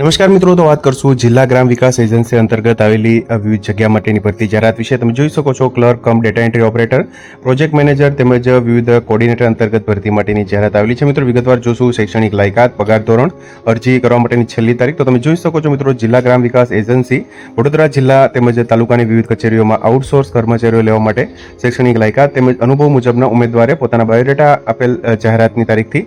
નમસ્કાર મિત્રો તો વાત કરશું જિલ્લા ગ્રામ વિકાસ એજન્સી અંતર્ગત આવેલી વિવિધ જગ્યા માટેની ભરતી જાહેરાત વિશે તમે જોઈ શકો છો clerk cum data entry operator project manager તેમજ વિવિધ કોર્ડિનેટર અંતર્ગત ભરતી માટેની જાહેરાત આવેલી છે મિત્રો વિગતવાર જોશું શૈક્ષણિક લાયકાત પગાર ધોરણ અરજી કરવા માટેની છેલ્લી તારીખ તો તમે જોઈ શકો છો મિત્રો જિલ્લા ગ્રામ વિકાસ એજન્સી વડોદરા જિલ્લા તેમજ તાલુકાની વિવિધ કચેરીઓમાં આઉટસોર્સ કર્મચારીઓ લેવા માટે શૈક્ષણિક લાયકાત તેમજ અનુભવ મુજબના ઉમેદવારે પોતાના બાયોડેટા આપેલ જાહેરાતની તારીખથી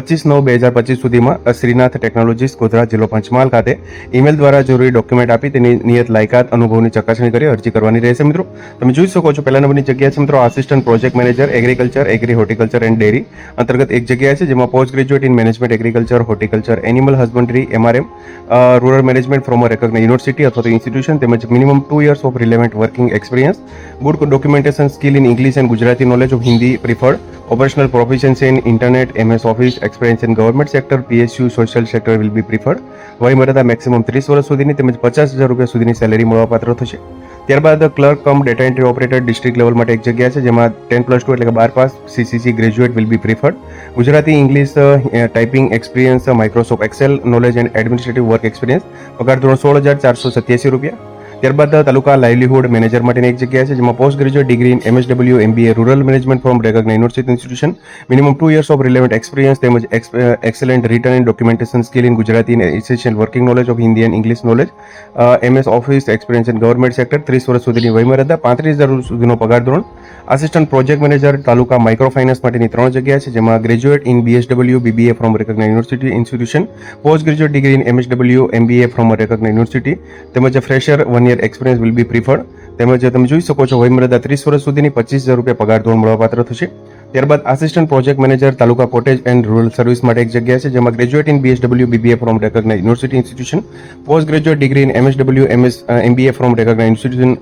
પચીસ નવ બે હજાર પચીસ સુધીમાં શ્રીનાથ ટેકનોલોજીસ ગોધરા જિલ્લો પંચાયત પંચમહાલ ખાતે ઈમેલ દ્વારા જરૂરી ડોક્યુમેન્ટ આપી તેની નિયત લાયકાત અનુભવની ચકાસણી કરી અરજી કરવાની રહેશે મિત્રો તમે જોઈ શકો છો પહેલા નંબરની જગ્યા છે મિત્રો assistant project manager agriculture agri horticulture and dairy અંતર્ગત એક જગ્યા છે જેમાં post graduate in management agriculture horticulture animal husbandry MRM rural management from a recognised university અથવા તો ઇન્સ્ટિટ્યુશન તેમજ minimum two years of relevant working experience good documentation skill in English and Gujarati knowledge of Hindi preferred Operational proficiency in Internet, MS Office, experience in government sector, PSU, social sector will be preferred. વયમર્યાદા maximum ત્રીસ વર્ષ સુધીની તેમજ પચાસ હજાર રૂપિયા સુધીની salary મળવા મળવાપાત્ર થશે ત્યારબાદ clerk cum data entry operator district level માટે એક જગ્યા છે જેમાં ટેન પ્લસ ટુ એટલે કે બાર pass CCC graduate will be preferred Gujarati English typing experience Microsoft Excel knowledge and administrative work experience પગાર ધોરણ સોળ હજાર ચારસો સત્યાસી રૂપિયા ત્યારબાદ તાલુકા લાઇવલીહુડ મેનેજર માટેની એક જગ્યા છે જેમાં post graduate degree in MSW MBA rural management from recognise university institution minimum two years of relevant experience તેમજ excellent written and documentation skill in Gujarati and essential working knowledge of Hindi and English knowledge MS Office experience in government sector ત્રીસ વર્ષ સુધીની વયમર્યાદા પાંત્રીસ હજાર સુધીનો પગાર ધોરણ assistant project manager taluka micro finance માટેની ત્રણ જગ્યા છે જેમાં graduate in BSW BBA from recognise university institution post graduate degree in MSW MBA from recognise university તેમજ fresher one year experience will be preferred તેમજ તમે જોઈ શકો છો વયમર્યાદા ત્રીસ વર્ષ સુધીની પચીસ હજાર રૂપિયા પગાર ધોરણ મળવાપાત્ર થશે ત્યારબાદ assistant project manager taluka cottage and rural service માટે એક જગ્યા છે જેમાં graduate in BSW BBA from recognise university institution post graduate degree in MSW MS MBA from recognise institution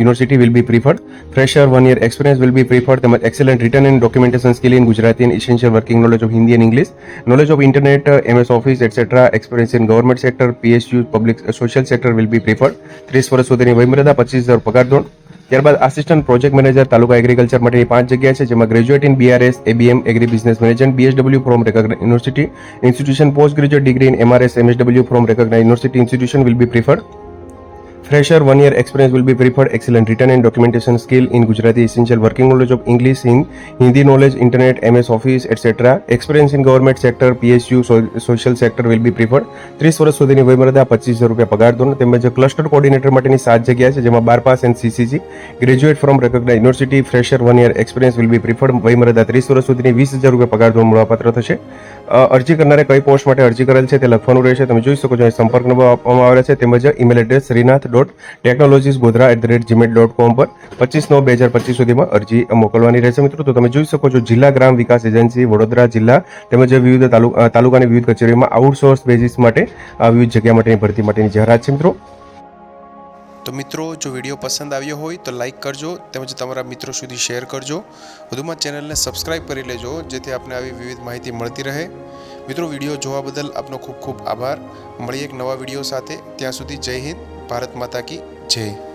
university will be preferred fresher one year experience will be preferred તેમજ excellent written and documentation skill in Gujarati and essential working knowledge of Hindi and English knowledge of internet MS Office etcetera experience in government sector PSU public social sector will be preferred ત્રીસ વર્ષ સુધીની વયમર્યાદા પચીસ હજાર પગાર ધોરણ ત્યારબાદ assistant project manager taluka agriculture માટેની પાંચ જગ્યા છે જેમાં graduate in BRS ABM agri business manager BSW from recognise university institution post graduate degree in MRS MSW from recognise university institution will be preferred Fresher one year experience will be preferred. Excellent written and documentation skill in Gujarati, essential working knowledge of English in Hindi knowledge, internet, MS Office, etc. Experience in government sector, PSU, social sector will be preferred. ત્રીસ વર્ષ સુધીની વયમર્યાદા પચીસ હજાર રૂપિયા પગાર ધોરણ તેમજ ક્લસ્ટર કોર્ડિનેટર માટેની સાત જગ્યા છે જેમાં બાર pass and CCC graduate from recognise university fresher one year experience will be preferred વયમર્યાદા ત્રીસ વર્ષ સુધીની વીસ હજાર રૂપિયા પગાર ધોરણ મળવાપાત્ર થશે અરજી કરનારે કઈ પોસ્ટ માટે અરજી કરેલ છે તે લખવાનું રહેશે તમે જોઈ શકો છો સંપર્ક નંબર આપવામાં આવેલા છે તેમજ email address Shrinath dot technologies Godhra at the rate Gmail dot com પર પચીસ નવ બે હજાર પચીસ સુધીમાં અરજી મોકલવાની રહેશે મિત્રો તો તમે જોઈ શકો છો જિલ્લા ગ્રામ વિકાસ એજન્સી વડોદરા જિલ્લા તેમજ વિવિધ તાલુકાની વિવિધ કચેરીમાં આઉટસોર્સ બેઝિસ માટે વિવિધ જગ્યા માટેની ભરતી માટેની જાહેરાત છે મિત્રો તો મિત્રો જો વિડીયો પસંદ આવ્યો હોય તો લાઇક કરજો તેમજ તમારા મિત્રો સુધી શેર કરજો વધુમાં ચેનલને સબસ્ક્રાઇબ કરી લેજો જેથી આપને આવી વિવિધ માહિતી મળતી રહે મિત્રો વિડીયો જોવા બદલ આપનો ખૂબ ખૂબ આભાર મળીએ એક નવા વિડીયો સાથે ત્યાં સુધી જય હિન્દ ભારત માતા કી જય